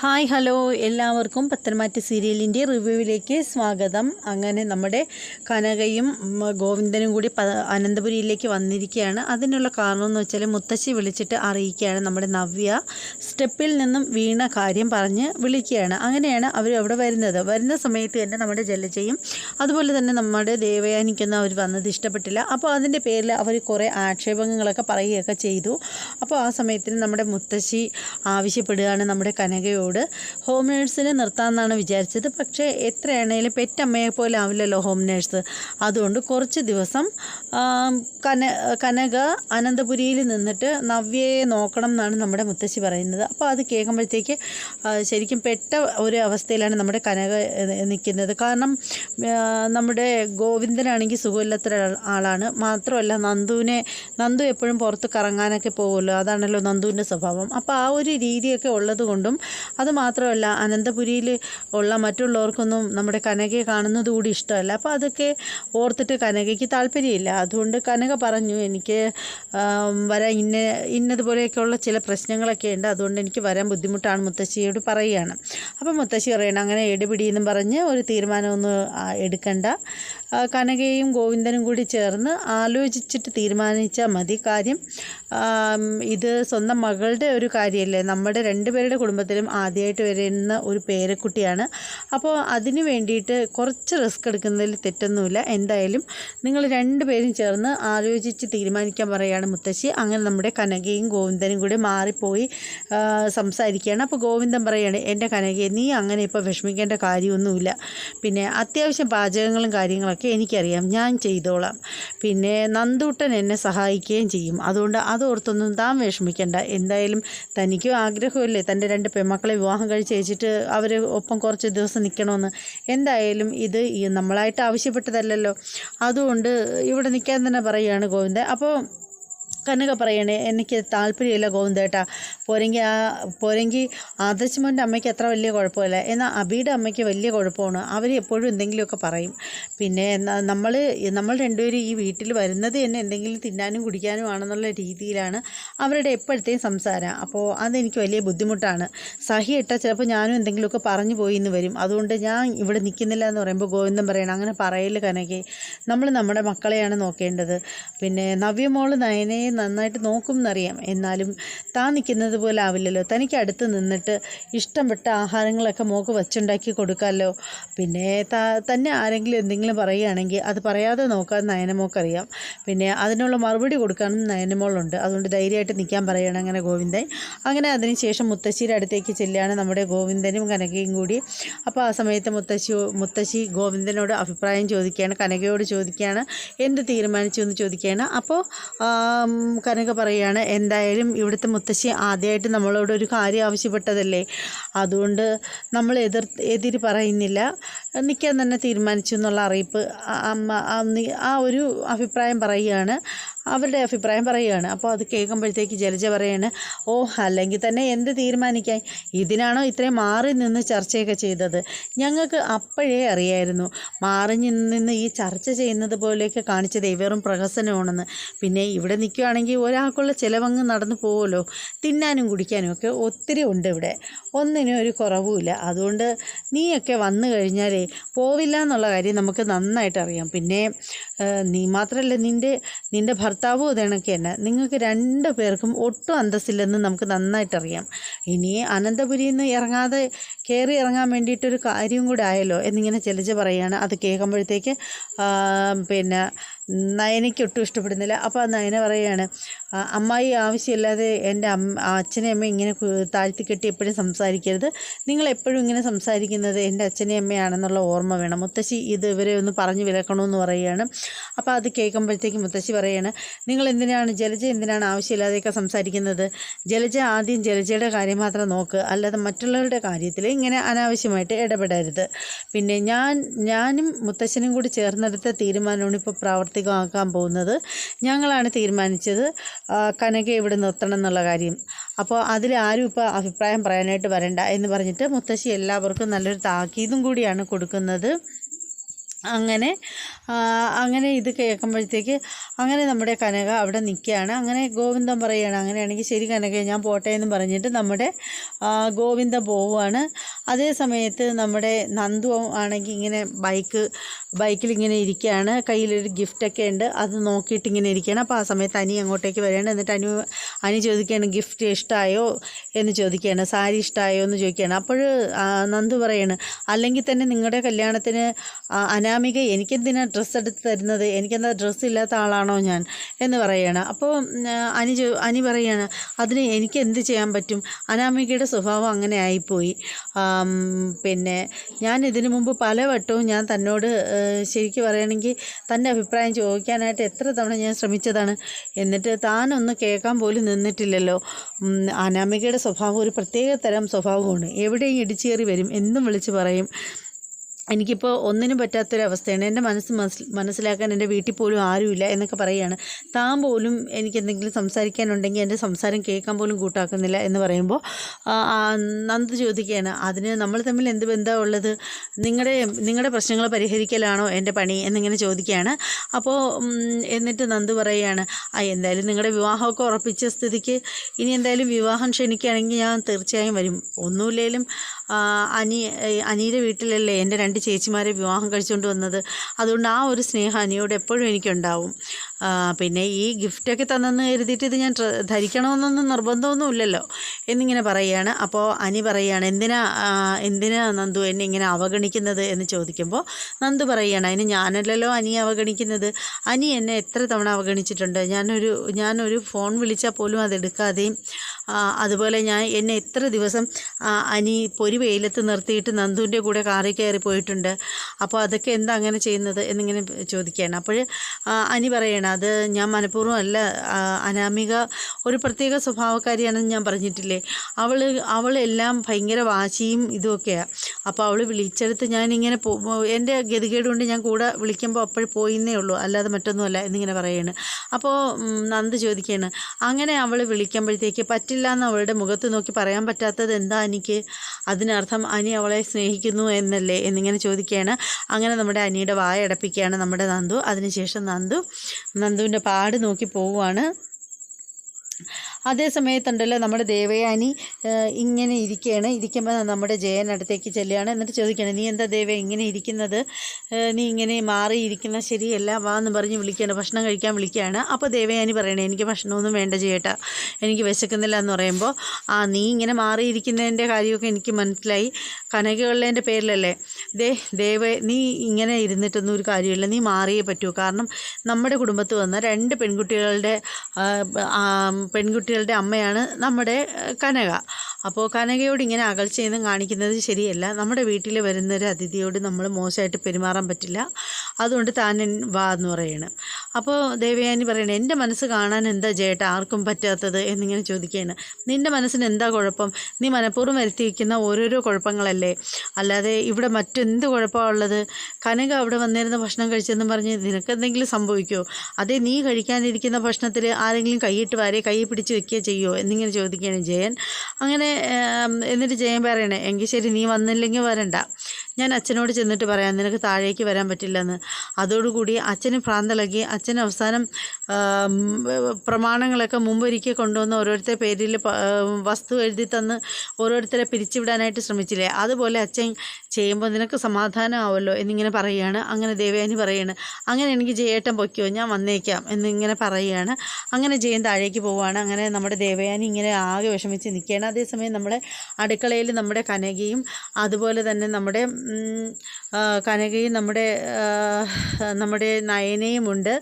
Hi hello. എല്ലാവർക്കും പത്തനംമാറ്റ സീരിയലിന്റെ റിവ്യൂവിലേക്ക് സ്വാഗതം. അങ്ങനെ നമ്മുടെ കനകയും ഗോവിന്ദനും കൂടി അനന്തപുരിയിലേക്ക് വന്നിരിക്കുകയാണ്. അതിനുള്ള കാരണം എന്ന് വെച്ചാൽ മുത്തശ്ശി വിളിച്ചിട്ട് അറിയിക്കുകയാണ് നമ്മുടെ നവ്യ. സ്റ്റെപ്പിൽ നിന്നും വീണ കാര്യം പറഞ്ഞ് വിളിക്കുകയാണ്. അങ്ങനെയാണ് അവർ അവിടെ വരുന്നത്. വരുന്ന സമയത്ത് തന്നെ നമ്മുടെ ജലജയും അതുപോലെ തന്നെ നമ്മുടെ ദേവയാനിക്കൊന്നും അവർ വന്നത് ഇഷ്ടപ്പെട്ടില്ല. അപ്പോൾ അതിന്റെ പേരിൽ അവർ കുറേ ആക്ഷേപങ്ങളൊക്കെ പറയുകയൊക്കെ ചെയ്തു. അപ്പോൾ ആ സമയത്തിന് നമ്മുടെ മുത്തശ്ശി ആവശ്യപ്പെടുകയാണ് നമ്മുടെ കനകയോട്. ഹോം നേഴ്സിനെ നിർത്താമെന്നാണ് വിചാരിച്ചത്. പക്ഷേ എത്രയാണേലും പെറ്റമ്മയെ പോലെ ആവില്ലല്ലോ ഹോം നേഴ്സ് അതുകൊണ്ട് കുറച്ച് ദിവസം കന കനക അനന്തപുരിയിൽ നിന്നിട്ട് നവ്യയെ നോക്കണം എന്നാണ് നമ്മുടെ മുത്തശ്ശി പറയുന്നത്. അപ്പോൾ അത് കേൾക്കുമ്പോഴത്തേക്ക് ശരിക്കും പെട്ട ഒരു അവസ്ഥയിലാണ് നമ്മുടെ കനക നിൽക്കുന്നത്. കാരണം നമ്മുടെ ഗോവിന്ദനാണെങ്കിൽ സുഖമില്ലാത്ത ആളാണ്. മാത്രമല്ല നന്ദുവിനെ നന്ദു എപ്പോഴും പുറത്ത് കറങ്ങാനൊക്കെ പോകുമല്ലോ. അതാണല്ലോ നന്ദുവിന്റെ സ്വഭാവം. അപ്പോൾ ആ ഒരു രീതിയൊക്കെ ഉള്ളത് കൊണ്ടും അത് മാത്രമല്ല അനന്തപുരിയിൽ ഉള്ള മറ്റുള്ളവർക്കൊന്നും നമ്മുടെ കനകയെ കാണുന്നത് കൂടി ഇഷ്ടമല്ല. അപ്പോൾ അതൊക്കെ ഓർത്തിട്ട് കനകയ്ക്ക് താല്പര്യമില്ല. അതുകൊണ്ട് കനക പറഞ്ഞു എനിക്ക് വരാൻ ഇന്ന ഇന്നതുപോലെയൊക്കെയുള്ള ചില പ്രശ്നങ്ങളൊക്കെ ഉണ്ട്. അതുകൊണ്ട് എനിക്ക് വരാൻ ബുദ്ധിമുട്ടാണ് മുത്തശ്ശിയോട് പറയുകയാണ്. അപ്പോൾ മുത്തശ്ശി പറയണം അങ്ങനെ എടുപിടിയെന്നും പറഞ്ഞ് ഒരു തീരുമാനമൊന്നും എടുക്കണ്ട. കനകയും ഗോവിന്ദനും കൂടി ചേർന്ന് ആലോചിച്ചിട്ട് തീരുമാനിച്ചാൽ മതി. കാര്യം ഇത് സ്വന്തം മകളുടെ ഒരു കാര്യമല്ലേ നമ്മുടെ രണ്ടുപേരുടെ കുടുംബത്തിലും ആദ്യമായിട്ട് വരുന്ന ഒരു പേരക്കുട്ടിയാണ്. അപ്പോൾ അതിന് വേണ്ടിയിട്ട് കുറച്ച് റിസ്ക് എടുക്കുന്നതിൽ തെറ്റൊന്നുമില്ല. എന്തായാലും നിങ്ങൾ രണ്ടുപേരും ചേർന്ന് ആലോചിച്ച് തീരുമാനിക്കാൻ പറയുകയാണ് മുത്തശ്ശി. അങ്ങനെ നമ്മുടെ കനകയും ഗോവിന്ദനും കൂടി മാറിപ്പോയി സംസാരിക്കുകയാണ്. അപ്പോൾ ഗോവിന്ദൻ പറയുകയാണ് എന്റെ കനകയെ നീ അങ്ങനെ ഇപ്പോൾ വിഷമിക്കേണ്ട കാര്യമൊന്നുമില്ല. പിന്നെ അത്യാവശ്യം പാചകങ്ങളും കാര്യങ്ങളൊക്കെ എനിക്കറിയാം. ഞാൻ ചെയ്തോളാം. പിന്നെ നന്ദൂട്ടൻ എന്നെ സഹായിക്കുകയും ചെയ്യും. അതുകൊണ്ട് അതോർത്തൊന്നും താൻ വിഷമിക്കേണ്ട. എന്തായാലും തനിക്കും ആഗ്രഹമല്ലേ? തന്റെ രണ്ട് പെൺമക്കളെ വിവാഹം കഴിച്ച് വെച്ചിട്ട് അവർ ഒപ്പം കുറച്ച് ദിവസം നിൽക്കണമെന്ന് എന്തായാലും ഇത് നമ്മളായിട്ട് ആവശ്യപ്പെട്ടതല്ലല്ലോ. അതുകൊണ്ട് ഇവിടെ നിൽക്കാൻ തന്നെ പറയുകയാണ് ഗോവിന്ദ അപ്പോൾ കനക പറയണേ എനിക്ക് താല്പര്യമില്ല ഗോവിന്ദേട്ട പോരെങ്കിൽ ആ പോരെങ്കിൽ ആദർശമോന്റെ അമ്മയ്ക്ക് അത്ര വലിയ കുഴപ്പമില്ല. എന്നാൽ അബിയുടെ അമ്മയ്ക്ക് വലിയ കുഴപ്പമാണ്. അവർ എപ്പോഴും എന്തെങ്കിലുമൊക്കെ പറയും. പിന്നെ നമ്മൾ നമ്മൾ രണ്ടുപേരും ഈ വീട്ടിൽ വരുന്നത് തന്നെ എന്തെങ്കിലും തിന്നാനും കുടിക്കാനും ആണെന്നുള്ള രീതിയിലാണ് അവരുടെ എപ്പോഴത്തെയും സംസാരം. അപ്പോൾ അതെനിക്ക് വലിയ ബുദ്ധിമുട്ടാണ്. സഹി ഇട്ടാൽ ചിലപ്പോൾ ഞാനും എന്തെങ്കിലുമൊക്കെ പറഞ്ഞു പോയി എന്ന് വരും. അതുകൊണ്ട് ഞാൻ ഇവിടെ നിൽക്കുന്നില്ല എന്ന് പറയുമ്പോൾ ഗോവിന്ദൻ പറയണം അങ്ങനെ പറയൽ കനകെ. നമ്മൾ നമ്മുടെ മക്കളെയാണ് നോക്കേണ്ടത്. പിന്നെ നവ്യമോൾ നയനയെ നന്നായിട്ട് നോക്കും എന്നറിയാം എന്നാലും താൻ നിൽക്കുന്നത് പോലെ ആവില്ലല്ലോ. തനിക്ക് അടുത്ത് നിന്നിട്ട് ഇഷ്ടപ്പെട്ട ആഹാരങ്ങളൊക്കെ മോക്ക് വച്ചുണ്ടാക്കി കൊടുക്കാമല്ലോ. പിന്നെ തന്നെ ആരെങ്കിലും എന്തെങ്കിലും പറയുകയാണെങ്കിൽ അത് പറയാതെ നോക്കാൻ നയനമോക്കറിയാം പിന്നെ അതിനുള്ള മറുപടി കൊടുക്കാനും നയനമോളുണ്ട് അതുകൊണ്ട് ധൈര്യമായിട്ട് നിൽക്കാൻ പറയണം അങ്ങനെ ഗോവിന്ദൻ. അങ്ങനെ അതിനുശേഷം മുത്തശ്ശിയുടെ അടുത്തേക്ക് ചെല്ലുകയാണ് നമ്മുടെ ഗോവിന്ദനും കനകയും കൂടി. അപ്പോൾ ആ സമയത്ത് മുത്തശ്ശി മുത്തശ്ശി ഗോവിന്ദനോട് അഭിപ്രായം ചോദിക്കുകയാണ് കനകയോട് ചോദിക്കുകയാണ് എന്ത് തീരുമാനിച്ചു എന്ന് ചോദിക്കുകയാണ്. അപ്പോൾ കനക പറയുകയാണ് എന്തായാലും ഇവിടുത്തെ മുത്തശ്ശി ആദ്യമായിട്ട് നമ്മളോട് ഒരു കാര്യം ആവശ്യപ്പെട്ടതല്ലേ? അതുകൊണ്ട് നമ്മൾ എതിർ എതിര് പറയുന്നില്ല. നിൽക്കാൻ തന്നെ തീരുമാനിച്ചു എന്നുള്ള അറിയിപ്പ് അമ്മ ആ ഒരു അഭിപ്രായം പറയുകയാണ്. അവരുടെ അഭിപ്രായം പറയുകയാണ്. അപ്പോൾ അത് കേൾക്കുമ്പോഴത്തേക്ക് ജലജ പറയാണ് ഓ അല്ലെങ്കിൽ തന്നെ എന്ത് തീരുമാനിക്കാൻ? ഇതിനാണോ ഇത്രയും മാറി നിന്ന് ചർച്ചയൊക്കെ ചെയ്തത്? ഞങ്ങൾക്ക് അപ്പോഴേ അറിയായിരുന്നു. മാറി നിന്ന് ഈ ചർച്ച ചെയ്യുന്നത് പോലെയൊക്കെ കാണിച്ചത് വെറും പ്രഹസനമാണെന്ന്. പിന്നെ ഇവിടെ നിൽക്കുകയാണെങ്കിൽ ഒരാൾക്കുള്ള ചിലവങ്ങ് നടന്നു പോകുമല്ലോ തിന്നാനും കുടിക്കാനും ഒക്കെ ഒത്തിരി ഉണ്ട് ഇവിടെ. ഒന്നിനും ഒരു കുറവുമില്ല. അതുകൊണ്ട് നീയൊക്കെ വന്നു കഴിഞ്ഞാലേ പോവില്ല എന്നുള്ള കാര്യം നമുക്ക് നന്നായിട്ട് അറിയാം. പിന്നെ നീ മാത്രമല്ല നിന്റെ നിന്റെ ഭർത്താവും അതേണൊക്കെ തന്നെ നിങ്ങൾക്ക് രണ്ട് പേർക്കും ഒട്ടും അന്തസ്സില്ലെന്ന് നമുക്ക് നന്നായിട്ടറിയാം ഇനി അനന്തപുരിയിൽ നിന്ന് ഇറങ്ങാതെ കയറി ഇറങ്ങാൻ വേണ്ടിയിട്ടൊരു കാര്യം കൂടെ ആയല്ലോ എന്നിങ്ങനെ ചെലച്ച് പറയുകയാണ് അത് കേൾക്കുമ്പോഴത്തേക്ക് പിന്നെ നയനയ്ക്ക് ഒട്ടും ഇഷ്ടപ്പെടുന്നില്ല. അപ്പോൾ നയന പറയാണ് "ആ, അമ്മായി ആവശ്യമില്ലാതെ എന്റെ അച്ഛനെ അമ്മ ഇങ്ങനെ താഴ്ത്തിക്കെട്ടി താഴ്ത്തി കെട്ടി എപ്പോഴും സംസാരിക്കരുത്. നിങ്ങൾ എപ്പോഴും ഇങ്ങനെ സംസാരിക്കുന്നത് എന്റെ അച്ഛനെ അമ്മയാണെന്നുള്ള ഓർമ്മ വേണം. മുത്തശ്ശി ഇത് ഇവരെ ഒന്ന് പറഞ്ഞു വിലക്കണമെന്ന് പറയുകയാണ്. അപ്പോൾ അത് കേൾക്കുമ്പോഴത്തേക്ക് മുത്തശ്ശി പറയുകയാണ് നിങ്ങൾ എന്തിനാണ് ജലജ എന്തിനാണ് ആവശ്യമില്ലാതെയൊക്കെ സംസാരിക്കുന്നത്? ജലജ ആദ്യം ജലജയുടെ കാര്യം മാത്രം നോക്ക്. അല്ലാതെ മറ്റുള്ളവരുടെ കാര്യത്തിൽ ഇങ്ങനെ അനാവശ്യമായിട്ട് ഇടപെടരുത്. പിന്നെ ഞാൻ ഞാനും മുത്തശ്ശനും കൂടി ചേർന്നെടുത്ത തീരുമാനമാണ് ഇപ്പോൾ പ്രാവർത്തികമാക്കാൻ പോകുന്നത്. ഞങ്ങളാണ് തീരുമാനിച്ചത്. ആ, കനകയെ ഇവിടെ നിർത്തണം എന്നുള്ള കാര്യം. അപ്പോൾ അതിൽ ആരും ഇപ്പോൾ അഭിപ്രായം പറയാനായിട്ട് വരണ്ട എന്ന് പറഞ്ഞിട്ട് മുത്തശ്ശി എല്ലാവർക്കും നല്ലൊരു താക്കീതും കൂടിയാണ് കൊടുക്കുന്നത്. അങ്ങനെ അങ്ങനെ ഇത് കേൾക്കുമ്പോഴത്തേക്ക് അങ്ങനെ നമ്മുടെ കനക അവിടെ നിൽക്കുകയാണ്. അങ്ങനെ ഗോവിന്ദൻ പറയുകയാണ് അങ്ങനെയാണെങ്കിൽ ശരി കനക ഞാൻ പോട്ടെ എന്ന് പറഞ്ഞിട്ട് നമ്മുടെ ഗോവിന്ദ പോവുകയാണ്. അതേ സമയത്ത് നമ്മുടെ നന്ദു ആണെങ്കിൽ ഇങ്ങനെ ബൈക്ക് ബൈക്കിൽ ഇങ്ങനെ ഇരിക്കുകയാണ്. കയ്യിലൊരു ഗിഫ്റ്റൊക്കെ ഉണ്ട് അത് നോക്കിയിട്ട് ഇങ്ങനെ ഇരിക്കുകയാണ്. അപ്പോൾ ആ സമയത്ത് അനി അങ്ങോട്ടേക്ക് വരികയാണ് എന്നിട്ട് അനു അനി ചോദിക്കുകയാണ് ഗിഫ്റ്റ് ഇഷ്ടമായോ എന്ന് ചോദിക്കുകയാണ്. സാരി ഇഷ്ടമായോ എന്ന് ചോദിക്കുകയാണ്. അപ്പോൾ നന്ദു പറയാണ് അല്ലെങ്കിൽ തന്നെ നിങ്ങളുടെ കല്യാണത്തിന് ആ, അനാമിക എനിക്കെന്തിനാണ് ഡ്രസ്സ് എടുത്ത് തരുന്നത്? എനിക്കെന്താ ഡ്രസ്സ് ഇല്ലാത്ത ആളാണോ ഞാൻ? എന്ന് പറയുകയാണ് അപ്പോൾ അനി അനി പറയുകയാണ് അതിന് എനിക്ക് എന്ത് ചെയ്യാൻ പറ്റും? അനാമികയുടെ സ്വഭാവം അങ്ങനെ ആയിപ്പോയി. പിന്നെ ഞാൻ ഇതിനു മുമ്പ് പലവട്ടവും ഞാൻ തന്നോട് ശരിക്കും പറയുകയാണെങ്കിൽ തന്റെ അഭിപ്രായം ചോദിക്കാനായിട്ട് എത്ര തവണ ഞാൻ ശ്രമിച്ചതാണ്. എന്നിട്ട് താനൊന്ന് കേൾക്കാൻ പോലും നിന്നിട്ടില്ലല്ലോ. അനാമികയുടെ സ്വഭാവം ഒരു പ്രത്യേക തരം സ്വഭാവമാണ്. എവിടെയും ഇടിച്ചേറി വരും. എന്നും വിളിച്ച് പറയും. എനിക്കിപ്പോൾ ഒന്നിനും പറ്റാത്തൊരവസ്ഥയാണ്. എന്റെ മനസ്സ് മനസ്സിലാക്കാൻ എന്റെ വീട്ടിൽ പോലും ആരുമില്ല എന്നൊക്കെ പറയുകയാണ് താൻ പോലും എനിക്ക് എന്തെങ്കിലും സംസാരിക്കാനുണ്ടെങ്കിൽ എന്റെ സംസാരം കേൾക്കാൻ പോലും കൂട്ടാക്കുന്നില്ല എന്ന് പറയുമ്പോൾ നന്ദ് ചോദിക്കുകയാണ് അതിന് നമ്മൾ തമ്മിൽ എന്ത് ബന്ധമാണ് ഉള്ളത്? നിങ്ങളുടെ നിങ്ങളുടെ പ്രശ്നങ്ങൾ പരിഹരിക്കലാണോ എന്റെ പണി? എന്നിങ്ങനെ ചോദിക്കുകയാണ്. അപ്പോൾ എന്നിട്ട് നന്ദു പറയുകയാണ് ആ എന്തായാലും നിങ്ങളുടെ വിവാഹമൊക്കെ ഉറപ്പിച്ച സ്ഥിതിക്ക് ഇനി എന്തായാലും വിവാഹം ക്ഷണിക്കുകയാണെങ്കിൽ ഞാൻ തീർച്ചയായും വരും. ഒന്നുമില്ലെങ്കിലും അനി അനിയുടെ വീട്ടിലല്ലേ എന്റെ രണ്ട് ചേച്ചിമാരെ വിവാഹം കഴിച്ചുകൊണ്ട് വന്നത്. അതുകൊണ്ട് ആ ഒരു സ്നേഹം അനിയോട് എപ്പോഴും എനിക്കുണ്ടാവും. പിന്നെ ഈ ഗിഫ്റ്റൊക്കെ തന്നെന്ന് കരുതിയിട്ട് ഇത് ഞാൻ ധരിക്കണമെന്നൊന്നും നിർബന്ധമൊന്നും ഇല്ലല്ലോ. എന്നിങ്ങനെ പറയുകയാണ്. അപ്പോൾ അനി പറയുകയാണ് എന്തിനാ എന്തിനാ നന്ദു എന്നെ ഇങ്ങനെ അവഗണിക്കുന്നത്? എന്ന് ചോദിക്കുമ്പോൾ നന്ദു പറയുകയാണ് അതിന് ഞാനല്ലല്ലോ അനി അവഗണിക്കുന്നത്. അനി എന്നെ എത്ര തവണ അവഗണിച്ചിട്ടുണ്ട്? ഞാനൊരു ഞാനൊരു ഫോൺ വിളിച്ചാൽ പോലും അതെടുക്കാതെയും അതുപോലെ ഞാൻ എന്നെ എത്ര ദിവസം അനി പൊരി വെയിലത്ത് നിർത്തിയിട്ട് നന്ദുവിന്റെ കൂടെ കാറിൽ കയറി പോയിട്ടുണ്ട് അപ്പോൾ അതൊക്കെ എന്താ അങ്ങനെ ചെയ്യുന്നത് എന്നിങ്ങനെ ചോദിക്കുകയാണ്. അപ്പോൾ അനി പറയണം അത് ഞാൻ മനഃപൂർവം അല്ല അനാമിക ഒരു പ്രത്യേക സ്വഭാവക്കാരിയാണെന്ന് ഞാൻ പറഞ്ഞിട്ടില്ലേ. അവൾ അവളെല്ലാം ഭയങ്കര വാശിയും ഇതുമൊക്കെയാണ് അപ്പോൾ അവൾ വിളിച്ചെടുത്ത് ഞാനിങ്ങനെ പോ എന്റെ ഗതികേട് കൊണ്ട് ഞാൻ കൂടെ വിളിക്കുമ്പോൾ അപ്പോൾ പോയിന്നേ ഉള്ളൂ. അല്ലാതെ മറ്റൊന്നുമല്ല എന്നിങ്ങനെ പറയാണ്. അപ്പോൾ നന്ദ് ചോദിക്കുകയാണ് അങ്ങനെ അവൾ വിളിക്കുമ്പോഴത്തേക്ക് പറ്റില്ല എന്ന് അവളുടെ മുഖത്ത് നോക്കി പറയാൻ പറ്റാത്തത് എന്താ എനിക്ക് അതിനർത്ഥം അനി അവളെ സ്നേഹിക്കുന്നു എന്നല്ലേ? എന്നിങ്ങനെ ചോദിക്കുകയാണ്. അങ്ങനെ നമ്മുടെ അനിയുടെ വായ അടപ്പിക്കുകയാണ് നമ്മുടെ നന്ദു. അതിനുശേഷം നന്ദു. നന്ദുവിന്റെ പാട് നോക്കി പോവുകയാണ് അതേ സമയത്തുണ്ടല്ലോ നമ്മുടെ ദേവയാനി ഇങ്ങനെ ഇരിക്കുകയാണ് ഇരിക്കുമ്പോൾ നമ്മുടെ ജയൻ അടുത്തേക്ക് ചെല്ലുകയാണ്. എന്നിട്ട് ചോദിക്കുകയാണ് നീ എന്താ ദേവ ഇങ്ങനെ ഇരിക്കുന്നത്? നീ ഇങ്ങനെ മാറിയിരിക്കുന്ന ശരിയല്ല വാ എന്ന് പറഞ്ഞ് വിളിക്കുകയാണ്. ഭക്ഷണം കഴിക്കാൻ വിളിക്കുകയാണ്. അപ്പോൾ ദേവയാനി പറയണേ എനിക്ക് ഭക്ഷണമൊന്നും വേണ്ട ചേട്ടാ. എനിക്ക് വിശക്കുന്നില്ല എന്ന് പറയുമ്പോൾ ആ നീ ഇങ്ങനെ മാറിയിരിക്കുന്നതിന്റെ കാര്യമൊക്കെ എനിക്ക് മനസ്സിലായി. കനകയുള്ളതിന്റെ പേരിലല്ലേ. ദേ ദേവ നീ ഇങ്ങനെ ഇരുന്നിട്ടൊന്നും ഒരു കാര്യമില്ല. നീ മാറിയേ പറ്റൂ. കാരണം നമ്മുടെ കുടുംബത്ത് വന്ന രണ്ട് പെൺകുട്ടികളുടെ ആ, ആ, പെൺകുട്ടികളുടെ അമ്മയാണ് നമ്മുടെ കനക. അപ്പോൾ കനകയോട് ഇങ്ങനെ അകൽച്ചയെന്നും കാണിക്കുന്നത് ശരിയല്ല. നമ്മുടെ വീട്ടിൽ വരുന്ന ഒരു അതിഥിയോട് നമ്മൾ മോശമായിട്ട് പെരുമാറാൻ പറ്റില്ല. അതുകൊണ്ട് താൻ വാ എന്ന് പറയണം. അപ്പോൾ ദേവയാനി പറയണേ എന്റെ മനസ്സ് കാണാൻ എന്താ ചേട്ടാ ആർക്കും പറ്റാത്തത്? എന്നിങ്ങനെ ചോദിക്കുകയാണ്. നിന്റെ മനസ്സിന് എന്താ കുഴപ്പം? നീ മനഃപൂർവം വരുത്തി വയ്ക്കുന്ന ഓരോരോ കുഴപ്പങ്ങളല്ലേ? അല്ലാതെ ഇവിടെ മറ്റെന്ത് കുഴപ്പമാണ് ഉള്ളത്? കനക അവിടെ വന്നിരുന്ന ഭക്ഷണം കഴിച്ചെന്ന് പറഞ്ഞ് നിനക്കെന്തെങ്കിലും സംഭവിക്കുമോ അതേ നീ കഴിക്കാനിരിക്കുന്ന ഭക്ഷണത്തിൽ ആരെങ്കിലും കൈയിട്ട് വാരെ കൈ പിടിച്ച് വെക്കുകയോ ചെയ്യുമോ എന്നിങ്ങനെ ചോദിക്കുകയാണ് ജയൻ. അങ്ങനെ എന്നിട്ട് ജയൻ പറയണേ എങ്കിൽ ശരി നീ വന്നില്ലെങ്കിൽ വരണ്ട. ഞാൻ അച്ഛനോട് ചെന്നിട്ട് പറയാം നിനക്ക് താഴേക്ക് വരാൻ പറ്റില്ലെന്ന്. അതോടുകൂടി അച്ഛന് ഭ്രാന്തളകി അച്ഛൻ അവസാനം പ്രമാണങ്ങളൊക്കെ മുമ്പൊരിക്കൽ കൊണ്ടുവന്ന് ഓരോരുത്തരെ പേരിൽ വസ്തു എഴുതി തന്ന് ഓരോരുത്തരെ പിരിച്ചുവിടാനായിട്ട് ശ്രമിച്ചില്ലേ? അതുപോലെ അച്ഛൻ ചെയ്യുമ്പോൾ നിനക്ക് സമാധാനമാവല്ലോ എന്നിങ്ങനെ പറയുകയാണ്. അങ്ങനെ ദേവയാനി പറയുകയാണ് അങ്ങനെ എനിക്ക് ജയേട്ടൻ പൊയ്ക്കോ ഞാൻ വന്നേക്കാം എന്നിങ്ങനെ പറയുകയാണ്. അങ്ങനെ ജയൻ താഴേക്ക് പോവുകയാണ്. അങ്ങനെ നമ്മുടെ ദേവയാനി ഇങ്ങനെ ആകെ വിഷമിച്ച് നിൽക്കുകയാണ്. അതേസമയം നമ്മുടെ അടുക്കളയിൽ നമ്മുടെ കനകയും അതുപോലെ തന്നെ നമ്മുടെ കനകയും നമ്മുടെ നമ്മുടെ നയനയും ഉണ്ട്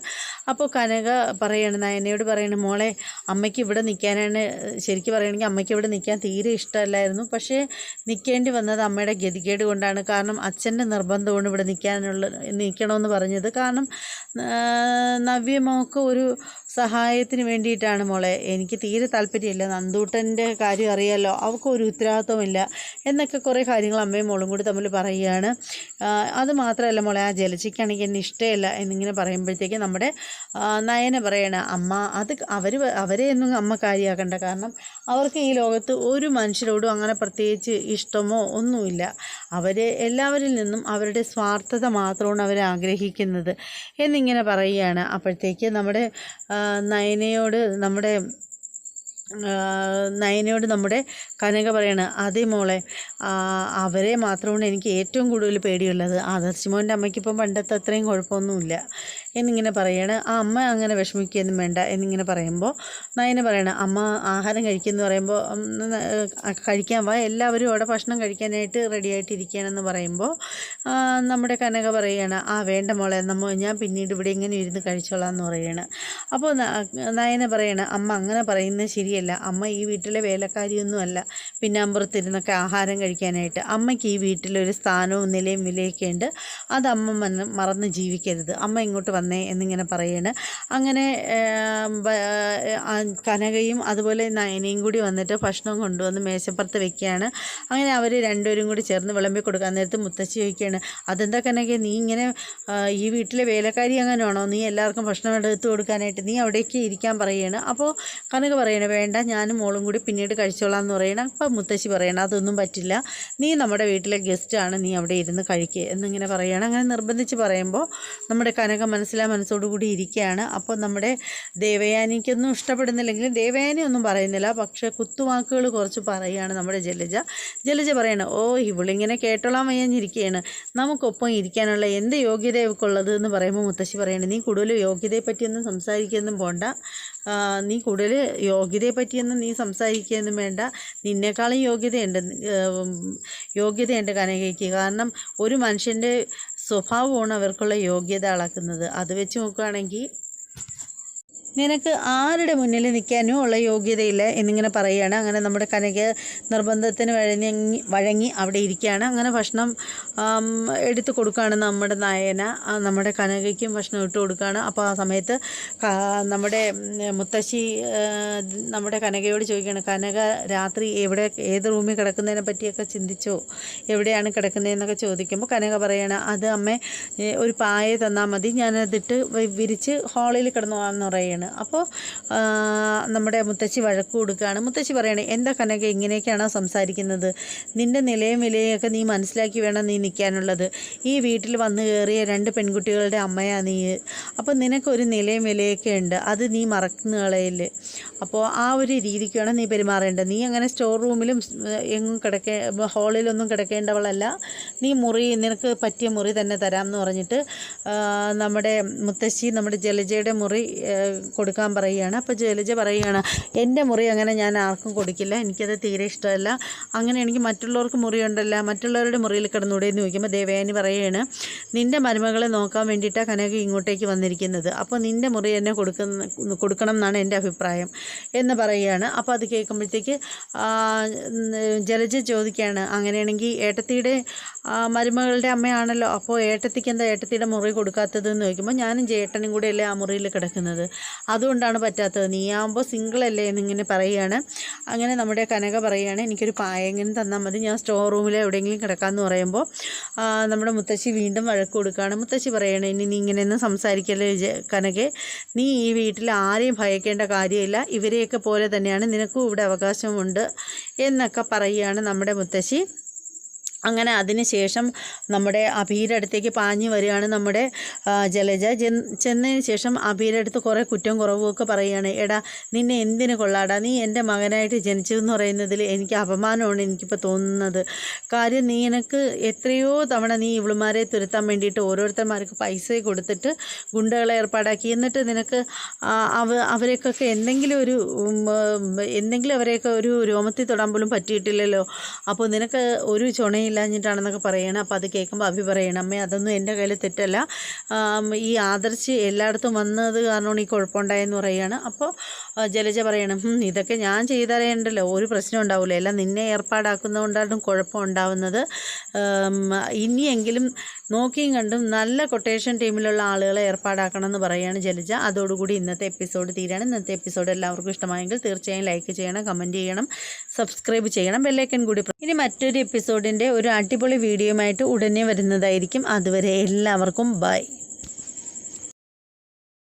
അപ്പോൾ കനക പറയാണ് നയനയോട് പറയണ മോളെ അമ്മയ്ക്ക് ഇവിടെ നിൽക്കാനാണ് ശരിക്കും പറയുകയാണെങ്കിൽ അമ്മയ്ക്ക് ഇവിടെ നിൽക്കാൻ തീരെ ഇഷ്ടമല്ലായിരുന്നു. പക്ഷേ നിൽക്കേണ്ടി വന്നത് അമ്മയുടെ ഗതികേട് കൊണ്ടാണ്. കാരണം അച്ഛന്റെ നിർബന്ധമാണ് ഇവിടെ നിൽക്കാനുള്ള നിൽക്കണമെന്ന് പറഞ്ഞത്. കാരണം നവ്യമോക്ക് ഒരു സഹായത്തിന് വേണ്ടിയിട്ടാണ് മോളെ. എനിക്ക് തീരെ താല്പര്യമില്ല. നന്ദൂട്ടന്റെ കാര്യം അറിയാമല്ലോ അവൾക്ക് ഒരു ഉത്തരവാദിത്വമില്ല എന്നൊക്കെ കുറേ കാര്യങ്ങൾ അമ്മയും മോളും കൂടി തമ്മിൽ പറയുകയാണ്. അത് മാത്രമല്ല മോളെ ആ ജലച്ചിക്കാണെങ്കിൽ എന്നെ ഇഷ്ടമില്ല എന്നിങ്ങനെ പറയുമ്പോഴത്തേക്ക് നമ്മുടെ നയന പറയണ അമ്മ അത് അവർ അവരെ ഒന്നും അമ്മ കാര്യമാക്കണ്ട. കാരണം അവർക്ക് ഈ ലോകത്ത് ഒരു മനുഷ്യരോടും അങ്ങനെ പ്രത്യേകിച്ച് ഇഷ്ടമോ ഒന്നുമില്ല. അവർ എല്ലാവരിൽ നിന്നും അവരുടെ സ്വാർത്ഥത മാത്രമാണ് അവർ ആഗ്രഹിക്കുന്നത് എന്നിങ്ങനെ പറയുകയാണ്. അപ്പോഴത്തേക്ക് നമ്മുടെ നയനയോട് നമ്മുടെ നയനയോട് നമ്മുടെ കനക പറയാണ് അതേ മോളെ അവരെ മാത്രമാണ് എനിക്ക് ഏറ്റവും കൂടുതൽ പേടിയുള്ളത്. ആദർശമോന്റെ അമ്മയ്ക്ക് ഇപ്പം പണ്ടത്തെ അത്രയും കുഴപ്പമൊന്നുമില്ല. എന്നിങ്ങനെ പറയാണ്. ആ അമ്മ അങ്ങനെ വിഷമിക്കുകയൊന്നും വേണ്ട. എന്നിങ്ങനെ പറയുമ്പോൾ നയന പറയണ അമ്മ ആഹാരം കഴിക്കുമെന്ന് പറയുമ്പോൾ കഴിക്കാൻ വാ. എല്ലാവരും അവിടെ ഭക്ഷണം കഴിക്കാനായിട്ട് റെഡി ആയിട്ടിരിക്കുകയാണെന്ന് പറയുമ്പോൾ നമ്മുടെ കനക പറയാണ് ആ വേണ്ട മോളെ നമ്മ ഞാൻ പിന്നീട് ഇവിടെ ഇങ്ങനെ ഇരുന്ന് കഴിച്ചോളാം എന്ന് പറയാണ്. അപ്പോൾ നയന പറയണ അമ്മ അങ്ങനെ പറയുന്നത് ശരിയല്ല അമ്മ ഈ വീട്ടിലെ വേലക്കാരിയൊന്നുമല്ല. പിന്നെ അമ്പുറത്തിരുന്നൊക്കെ ആഹാരം കഴിക്കാനായിട്ട് അമ്മയ്ക്ക് ഈ വീട്ടിലൊരു സ്ഥാനവും നിലയും വിലയൊക്കെ ഉണ്ട് അത് അമ്മ മറന്ന് ജീവിക്കരുത്. അമ്മ ഇങ്ങോട്ട് വന്നേ എന്നിങ്ങനെ പറയാണ്. അങ്ങനെ കനകയും അതുപോലെ നയനയും കൂടി വന്നിട്ട് ഭക്ഷണം കൊണ്ടുവന്ന് മേശപ്പുറത്ത് വെക്കുകയാണ്. അങ്ങനെ അവർ രണ്ടുപേരും കൂടി ചേർന്ന് വിളമ്പി കൊടുക്കാൻ നേരത്ത് മുത്തശ്ശി ചോദിക്കുകയാണ് അതെന്താ കനക നീ ഇങ്ങനെ ഈ വീട്ടിലെ വേലക്കാരി അങ്ങനെയാണോ? നീ എല്ലാവർക്കും ഭക്ഷണം എടുത്ത് കൊടുക്കാനായിട്ട് നീ അവിടേക്ക് ഇരിക്കാൻ പറയുകയാണ് അപ്പോൾ കനക പറയണ വേണ്ട ഞാനും മോളും കൂടി പിന്നീട് കഴിച്ചോളാം എന്ന് പറയണം അപ്പം മുത്തശ്ശി പറയണം അതൊന്നും പറ്റില്ല. നീ നമ്മുടെ വീട്ടിലെ ഗസ്റ്റാണ് നീ അവിടെ ഇരുന്ന് കഴിക്കുക എന്നിങ്ങനെ പറയുകയാണ് അങ്ങനെ നിർബന്ധിച്ച് പറയുമ്പോൾ നമ്മുടെ കനക മനസ്സിലാ മനസ്സോടുകൂടി ഇരിക്കുകയാണ് അപ്പോൾ നമ്മുടെ ദേവയാനിക്കൊന്നും ഇഷ്ടപ്പെടുന്നില്ലെങ്കിലും ദേവയാനി ഒന്നും പറയുന്നില്ല. പക്ഷേ കുത്തുവാക്കുകൾ കുറച്ച് പറയുകയാണ് നമ്മുടെ ജലജ. ജലജ പറയണം ഓ ഇവളിങ്ങനെ കേട്ടോളാം വയ്യാഞ്ഞിരിക്കുകയാണ് നമുക്കൊപ്പം ഇരിക്കാനുള്ള എന്ത് യോഗ്യത ഇവക്കുള്ളത് എന്ന് പറയുമ്പോൾ മുത്തശ്ശി പറയണം നീ കൂടുതൽ യോഗ്യതയെപ്പറ്റിയൊന്നും സംസാരിക്കുന്നതും സംസാരിക്കൊന്നും പോണ്ട. നീ കൂടുതൽ യോഗ്യതയെ പറ്റിയൊന്നും നീ സംസാരിക്കുകയൊന്നും വേണ്ട. നിന്നേക്കാളും യോഗ്യതയുണ്ട് യോഗ്യതയുണ്ട് കനകയ്ക്ക്. കാരണം ഒരു മനുഷ്യന്റെ സ്വഭാവമാണ് അവർക്കുള്ള യോഗ്യത അളക്കുന്നത്. അത് വെച്ച് നോക്കുകയാണെങ്കിൽ നിനക്ക് ആരുടെ മുന്നിൽ നിൽക്കാനും ഉള്ള യോഗ്യതയില്ല എന്നിങ്ങനെ പറയുകയാണ്. അങ്ങനെ നമ്മുടെ കനക നിർബന്ധത്തിന് വഴങ്ങി വഴങ്ങി അവിടെ ഇരിക്കുകയാണ്. അങ്ങനെ ഭക്ഷണം എടുത്തു കൊടുക്കുകയാണ് നമ്മുടെ നയന. നമ്മുടെ കനകയ്ക്കും ഭക്ഷണം ഇട്ട് കൊടുക്കുകയാണ്. അപ്പോൾ ആ സമയത്ത് നമ്മുടെ മുത്തശ്ശി നമ്മുടെ കനകയോട് ചോദിക്കുകയാണ് കനക രാത്രി എവിടെ ഏത് റൂമിൽ കിടക്കുന്നതിനെ പറ്റിയൊക്കെ ചിന്തിച്ചോ? എവിടെയാണ് കിടക്കുന്നതെന്നൊക്കെ ചോദിക്കുമ്പോൾ കനക പറയണം അത് അമ്മേ ഒരു പായ തന്നാൽ മതി. ഞാനതിട്ട് വിരിച്ച് ഹാളിൽ കിടന്നോളാന്ന് പറയാണ് അപ്പോൾ നമ്മുടെ മുത്തശ്ശി വഴക്ക് കൊടുക്കുകയാണ്. മുത്തശ്ശി പറയണേ എന്താ കനക ഇങ്ങനെയൊക്കെയാണോ സംസാരിക്കുന്നത്? നിന്റെ നിലയും വിലയൊക്കെ നീ മനസ്സിലാക്കി വേണം നീ നിൽക്കാനുള്ളത്. ഈ വീട്ടിൽ വന്നു കയറിയ രണ്ട് പെൺകുട്ടികളുടെ അമ്മയാ നീ. അപ്പോൾ നിനക്കൊരു നിലയും വിലയൊക്കെ ഉണ്ട്. അത് നീ മറക്കുന്ന കളയില്ലേ? അപ്പോൾ ആ ഒരു രീതിക്ക് വേണം നീ പെരുമാറേണ്ടത്. നീ അങ്ങനെ സ്റ്റോർ റൂമിലും എങ്ങും കിടക്കേ ഹാളിലൊന്നും കിടക്കേണ്ടവളല്ല. നീ മുറി നിനക്ക് പറ്റിയ മുറി തന്നെ തരാം എന്ന് പറഞ്ഞിട്ട് നമ്മുടെ മുത്തശ്ശി നമ്മുടെ ജലജയുടെ മുറി കൊടുക്കാൻ പറയുകയാണ്. അപ്പോൾ ജലജ പറയുകയാണ് എന്റെ മുറി അങ്ങനെ ഞാൻ ആർക്കും കൊടുക്കില്ല. എനിക്കത് തീരെ ഇഷ്ടമല്ല. അങ്ങനെ എനിക്ക് മറ്റുള്ളവർക്ക് മുറി ഉണ്ടല്ല മറ്റുള്ളവരുടെ മുറിയിൽ കിടന്നൂടെ എന്ന് ചോദിക്കുമ്പോൾ ദേവയാനി പറയുകയാണ് നിന്റെ മരുമകളെ നോക്കാൻ വേണ്ടിയിട്ടാണ് കനക ഇങ്ങോട്ടേക്ക് വന്നിരിക്കുന്നത്. അപ്പോൾ നിന്റെ മുറി എന്നെ കൊടുക്കുന്ന കൊടുക്കണം എന്നാണ് എന്റെ അഭിപ്രായം എന്ന് പറയുകയാണ്. അപ്പോൾ അത് കേൾക്കുമ്പോഴത്തേക്ക് ജലജ ചോദിക്കുകയാണ് അങ്ങനെയാണെങ്കിൽ ഏട്ടത്തിയുടെ മരുമകളുടെ അമ്മയാണല്ലോ. അപ്പോൾ ഏട്ടത്തിക്ക് എന്താ ഏട്ടത്തിയുടെ മുറി കൊടുക്കാത്തത്? എന്ന് ചോദിക്കുമ്പോൾ ഞാനും ചേട്ടനും കൂടെയല്ലേ ആ മുറിയിൽ കിടക്കുന്നത്. അതുകൊണ്ടാണ് പറ്റാത്തത്. നീയാകുമ്പോൾ സിംഗിൾ അല്ലേ എന്നിങ്ങനെ പറയുകയാണ്. അങ്ങനെ നമ്മുടെ കനക പറയുകയാണ് എനിക്കൊരു പായങ്ങനെ തന്നാൽ മതി. ഞാൻ സ്റ്റോർ റൂമിൽ എവിടെയെങ്കിലും കിടക്കാമെന്ന് പറയുമ്പോൾ നമ്മുടെ മുത്തശ്ശി വീണ്ടും വഴക്ക് കൊടുക്കുകയാണ്. മുത്തശ്ശി പറയണേ ഇനി നീ ഇങ്ങനെയൊന്നും സംസാരിക്കല്ലേ കനകെ. നീ ഈ വീട്ടിൽ ആരെയും ഭയക്കേണ്ട കാര്യമില്ല. ഇവരെയൊക്കെ പോലെ തന്നെയാണ് നിനക്കും ഇവിടെ അവകാശമുണ്ട് എന്നൊക്കെ പറയുകയാണ് നമ്മുടെ മുത്തശ്ശി. അങ്ങനെ അതിനുശേഷം നമ്മുടെ അബീയുടെ അടുത്തേക്ക് പാഞ്ഞു വരികയാണ് നമ്മുടെ ജലജ. ചെന്നതിന് ശേഷം അബീയുടെ അടുത്ത് കുറേ കുറ്റം കുറവും ഒക്കെ പറയുകയാണ് എടാ നിന്നെ എന്തിന് കൊള്ളാടാ? നീ എന്റെ മകനായിട്ട് ജനിച്ചതെന്ന് പറയുന്നതിൽ എനിക്ക് അപമാനമാണ് എനിക്കിപ്പോൾ തോന്നുന്നത്. കാര്യം നീ എനിക്ക് എത്രയോ തവണ നീ ഇവളുമാരെ തുരുത്താൻ വേണ്ടിയിട്ട് ഓരോരുത്തന്മാർക്ക് പൈസ കൊടുത്തിട്ട് ഗുണ്ടകളെ ഏർപ്പാടാക്കി. എന്നിട്ട് നിനക്ക് അവ അവരെയൊക്കെ എന്തെങ്കിലും ഒരു എന്തെങ്കിലും അവരെയൊക്കെ ഒരു രോമത്തിൽ തൊടാൻ പോലും പറ്റിയിട്ടില്ലല്ലോ. അപ്പോൾ നിനക്ക് ഒരു ചുണയില്ല ഇല്ലാഞ്ഞിട്ടാണെന്നൊക്കെ പറയണം. അപ്പോൾ അത് കേൾക്കുമ്പോൾ അഭി പറയണം അമ്മേ അതൊന്നും എന്റെ കയ്യിൽ തെറ്റല്ല. ഈ ആദർശ് എല്ലായിടത്തും വന്നത് കാരണമാണ് ഈ കുഴപ്പമുണ്ടായെന്ന് പറയുകയാണ് അപ്പോൾ ജലജ പറയണം ഇതൊക്കെ ഞാൻ ചെയ്തറിയണ്ടല്ലോ. ഒരു പ്രശ്നം ഉണ്ടാവില്ല എല്ലാം നിന്നെ ഏർപ്പാടാക്കുന്നതുകൊണ്ടാണ് കുഴപ്പം ഉണ്ടാവുന്നത്. ഇനിയെങ്കിലും നോക്കിയും കണ്ടും നല്ല കൊട്ടേഷൻ ടീമിലുള്ള ആളുകളെ ഏർപ്പാടാക്കണം എന്ന് പറയുകയാണ് ജലജ. അതോടുകൂടി ഇന്നത്തെ എപ്പിസോഡ് തീരാണ്. ഇന്നത്തെ എപ്പിസോഡ് എല്ലാവർക്കും ഇഷ്ടമായെങ്കിൽ തീർച്ചയായും ലൈക്ക് ചെയ്യണം കമന്റ് ചെയ്യണം സബ്സ്ക്രൈബ് ചെയ്യണം ബെല്ലൈക്കൻ കൂടി ഇനി മറ്റൊരു എപ്പിസോഡിന്റെ ഒരു അടിപൊളി വീഡിയോയുമായിട്ട് ഉടനെ വരുന്നതായിരിക്കും. അതുവരെ എല്ലാവർക്കും ബൈ.